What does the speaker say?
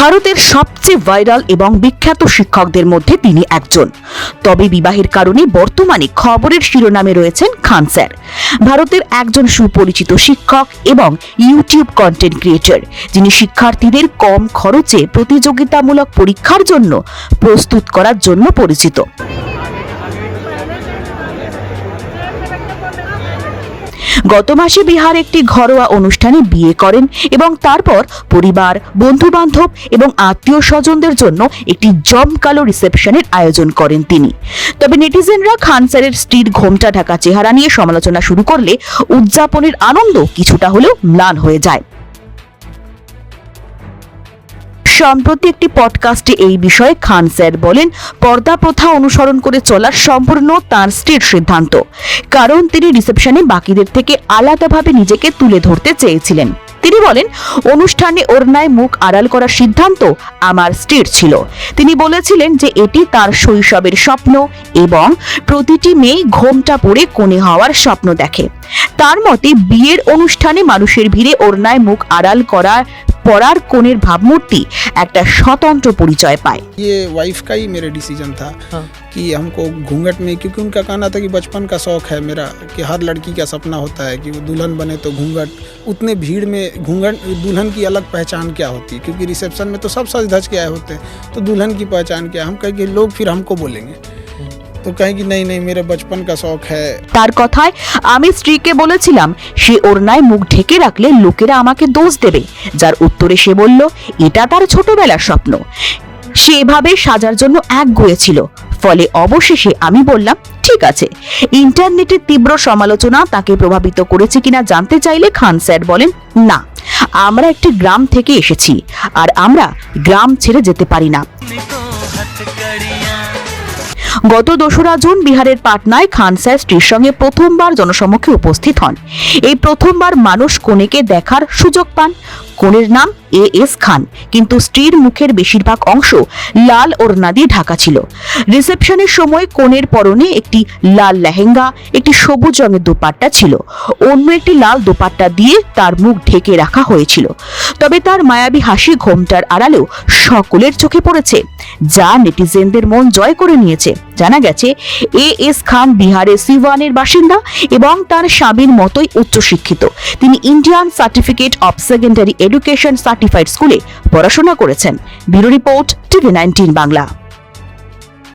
ভারতের সবচেয়ে ভাইরাল এবং বিখ্যাত শিক্ষকদের মধ্যে তিনি একজন। তবে বিবাহের কারণে বর্তমানে খবরের শিরোনামে রয়েছেন খান স্যার। ভারতের একজন সুপরিচিত শিক্ষক এবং ইউটিউব কন্টেন্ট ক্রিয়েটর, যিনি শিক্ষার্থীদের কম খরচে প্রতিযোগিতামূলক পরীক্ষার জন্য প্রস্তুত করার জন্য পরিচিত। গত মাসে বিহার একটি ঘরোয়া অনুষ্ঠানে বিয়ে করেন এবং তারপর পরিবার বন্ধু বান্ধব এবং আত্মীয় স্বজনদের জন্য একটি জমকালো রিসেপশনের আয়োজন করেন তিনি। তবে নেটিজেনরা খান স্যারের স্ত্রীর ঘোমটা ঢাকা চেহারা নিয়ে সমালোচনা শুরু করলে উদযাপনের আনন্দ কিছুটা হলেও ম্লান হয়ে যায়। সম্প্রতি একটি পডকাস্টে এই বিষয়ে খান স্যার বলেন, পর্দা প্রথা অনুসরণ করে চলার সম্পূর্ণ তার স্ত্রীর সিদ্ধান্ত। কারণ তিনি রিসেপশনে বাকিদের থেকে আলাদাভাবে নিজেকে তুলে ধরতে চেয়েছিলেন। তিনি বলেন, অনুষ্ঠানে ওড়নায় মুখ আড়াল করার সিদ্ধান্ত আমার স্ত্রীর ছিল। তিনি বলেছিলেন যে এটি তার শৈশবের স্বপ্ন এবং প্রতিটি মেয়ে ঘোমটা পরে কোণে হওয়ার স্বপ্ন দেখে। তার মতে, বিয়ের অনুষ্ঠানে মানুষের ভিড়ে ওড়নায় মুখ আড়াল করা পরার কোণের ভাবমূর্তি একটা স্বতন্ত্র পরিচয় পায় ये वाइफ का ही मेरा डिसीजन था हाँ। कि हमको घूंघट में क्योंकि उनका कहना था कि बचपन का शौक है मेरा कि हर लड़की का सपना होता है कि वो दुल्हन बने तो घूंघट उतने भीड़ में घूंघट दुल्हन की अलग पहचान क्या होती है क्योंकि रिसेप्शन में तो सब सज धज के आए होते हैं तो दुल्हन की पहचान क्या हम कहें कि लोग फिर हमको बोलेंगे তো কাহেগি নাই নাই মেরে বচপন কা শখ হ্যায় তার কথায়, আমি স্ত্রীকে বলেছিলাম, সে ওড়নায় মুখ ঢেকে রাখলে লোকেরা আমাকে দোষ দেবে। যার উত্তরে সে বলল, এটা তার ছোটবেলার স্বপ্ন। সে এভাবে সাজার জন্য এক গুয়েছিল ফলে অবশেষে আমি বললাম, ঠিক আছে। ইন্টারনেটের তীব্র সমালোচনা তাকে প্রভাবিত করেছে কিনা জানতে চাইলে খান স্যার বলেন, না, আমরা একটি গ্রাম থেকে এসেছি, আর আমরা গ্রাম ছেড়ে যেতে পারি না। গত দোসরা জুন বিহারের পাটনায় খান স্ত্রীর সঙ্গে প্রথমবার জনসমক্ষে উপস্থিত হন। এই প্রথমবার মানুষ কনেকে দেখার সুযোগ পান। কনের নাম এ এস খান। কিন্তু স্ত্রীর মুখের বেশিরভাগ অংশ লাল ওড়না দিয়ে ঢাকা ছিল। রিসেপশনের সময় কনের পরনে একটি লাল লেহেঙ্গা, একটি সবুজ রঙের দোপাট্টা ছিল। অন্য একটি লাল দোপাট্টা দিয়ে তার মুখ ঢেকে রাখা হয়েছিল। তবে তার মায়াবী হাসি ঘোমটার আড়ালেও সকলের চোখে পড়েছে, যা নেটিজেনদের মন জয় করে নিয়েছে। জানা গেছে, এ এস খান বিহারের সিওয়ানের বাসিন্দা এবং তার স্বামীর মতোই উচ্চশিক্ষিত। তিনি Indian certificate of secondary education certified স্কুলে পড়াশোনা করেছেন। Bureau report TV nineteen Bangla.